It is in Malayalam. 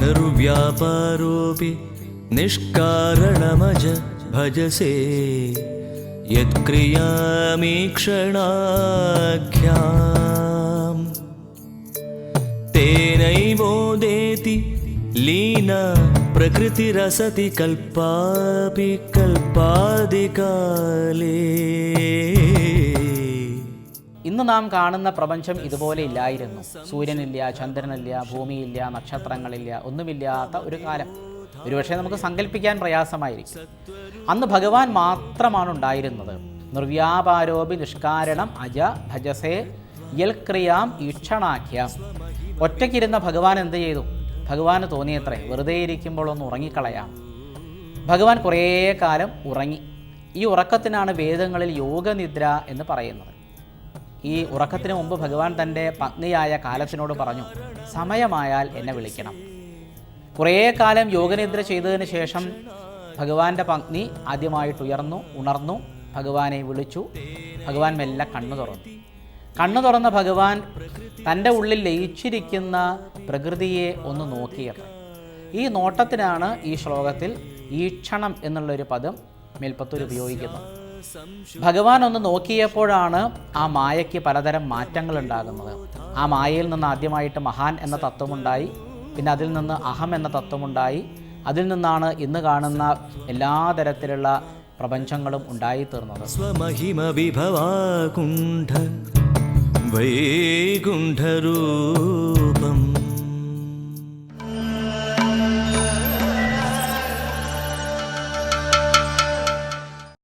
निर्व्यापारोऽपि निष्कारणमज भजसे। यत्क्रियामीक्षणाख्याम् तेनैवोदेति लीना प्रकृतिरसति कल्पापि कल्पादिकाले ഇന്ന് നാം കാണുന്ന പ്രപഞ്ചം ഇതുപോലെ ഇല്ലായിരുന്നു. സൂര്യനില്ല ചന്ദ്രനില്ല ഭൂമിയില്ല നക്ഷത്രങ്ങളില്ല ഒന്നുമില്ലാത്ത ഒരു കാലം. ഒരുപക്ഷെ നമുക്ക് സങ്കല്പിക്കാൻ പ്രയാസമായിരിക്കും. അന്ന് ഭഗവാൻ മാത്രമാണ് ഉണ്ടായിരുന്നത്. നിർവ്യാപാരോപി നിഷ്കാരണം അജ ഭജസേ യൽക്രിയാം ഈക്ഷണാഖ്യാം. ഒറ്റയ്ക്കിരുന്ന ഭഗവാൻ എന്ത് ചെയ്തു? ഭഗവാന് തോന്നിയത്രേ വെറുതെ ഇരിക്കുമ്പോൾ ഒന്ന് ഉറങ്ങിക്കളയാം. ഭഗവാൻ കുറേ കാലം ഉറങ്ങി. ഈ ഉറക്കത്തിനാണ് വേദങ്ങളിൽ യോഗനിദ്ര എന്ന് പറയുന്നത്. ഈ ഉറക്കത്തിന് മുമ്പ് ഭഗവാൻ തന്റെ പത്നിയായ കാലത്തിനോട് പറഞ്ഞു സമയമായാൽ എന്നെ വിളിക്കണം. കുറേ കാലം യോഗനിദ്ര ചെയ്തതിന് ശേഷം ഭഗവാന്റെ പത്നി ആദ്യമായിട്ട് ഉയർന്നു ഉണർന്നു ഭഗവാനെ വിളിച്ചു ഭഗവാൻ മെല്ലെ കണ്ണു തുറന്നു. കണ്ണു തുറന്ന ഭഗവാൻ തന്റെ ഉള്ളിൽ ലയിച്ചിരിക്കുന്ന പ്രകൃതിയെ ഒന്ന് നോക്കിയത് ഈ നോട്ടത്തിനാണ് ഈ ശ്ലോകത്തിൽ ഈക്ഷണം എന്നുള്ളൊരു പദം മേൽപ്പത്തൂർ ഉപയോഗിക്കുന്നത്. ഭഗവാൻ ഒന്ന് നോക്കിയപ്പോഴാണ് ആ മായയ്ക്ക് പലതരം മാറ്റങ്ങൾ ഉണ്ടാകുന്നത് ആ മായയിൽ നിന്ന് ആദ്യമായിട്ട് മഹാൻ എന്ന തത്വമുണ്ടായി പിന്നെ അതിൽ നിന്ന് അഹം എന്ന തത്വമുണ്ടായി. അതിൽ നിന്നാണ് ഇന്ന് കാണുന്ന എല്ലാ തരത്തിലുള്ള പ്രപഞ്ചങ്ങളും ഉണ്ടായിത്തീർന്നത്. സ്വമഹിമ വിഭവാകുണ്ഠ വൈകുണ്ഠരൂപം.